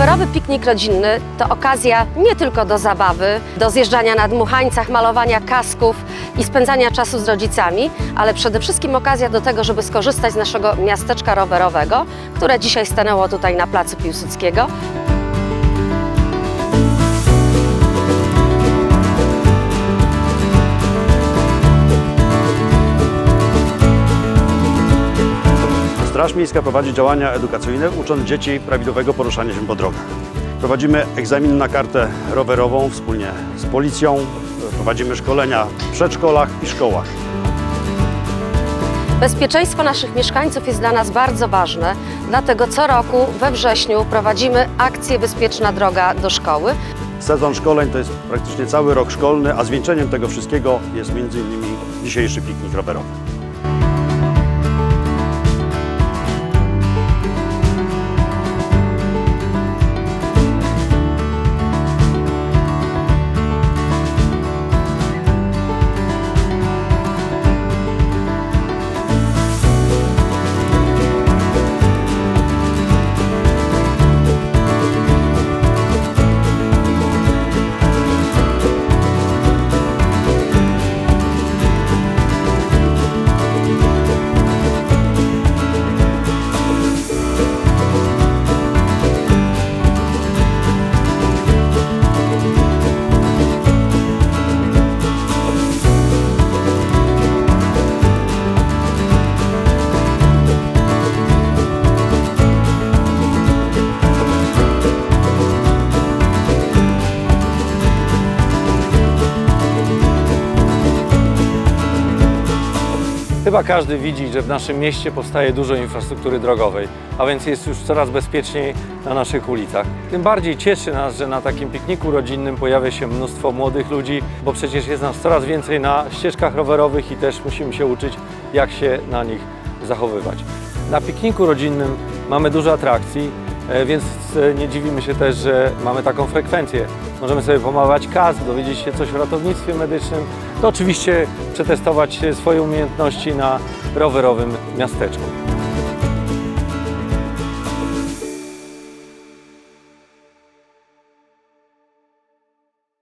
Rowerowy piknik rodzinny to okazja nie tylko do zabawy, do zjeżdżania na dmuchańcach, malowania kasków i spędzania czasu z rodzicami, ale przede wszystkim okazja do tego, żeby skorzystać z naszego miasteczka rowerowego, które dzisiaj stanęło tutaj na placu Piłsudskiego. Straż Miejska prowadzi działania edukacyjne, ucząc dzieci prawidłowego poruszania się po drogach. Prowadzimy egzamin na kartę rowerową wspólnie z policją, prowadzimy szkolenia w przedszkolach i szkołach. Bezpieczeństwo naszych mieszkańców jest dla nas bardzo ważne, dlatego co roku we wrześniu prowadzimy akcję Bezpieczna droga do szkoły. Sezon szkoleń to jest praktycznie cały rok szkolny, a zwieńczeniem tego wszystkiego jest m.in. dzisiejszy piknik rowerowy. Chyba każdy widzi, że w naszym mieście powstaje dużo infrastruktury drogowej, a więc jest już coraz bezpieczniej na naszych ulicach. Tym bardziej cieszy nas, że na takim pikniku rodzinnym pojawia się mnóstwo młodych ludzi, bo przecież jest nas coraz więcej na ścieżkach rowerowych i też musimy się uczyć, jak się na nich zachowywać. Na pikniku rodzinnym mamy dużo atrakcji, więc e, nie dziwimy się też, że mamy taką frekwencję. Możemy sobie pomalować kask, dowiedzieć się coś o ratownictwie medycznym, to oczywiście przetestować swoje umiejętności na rowerowym miasteczku.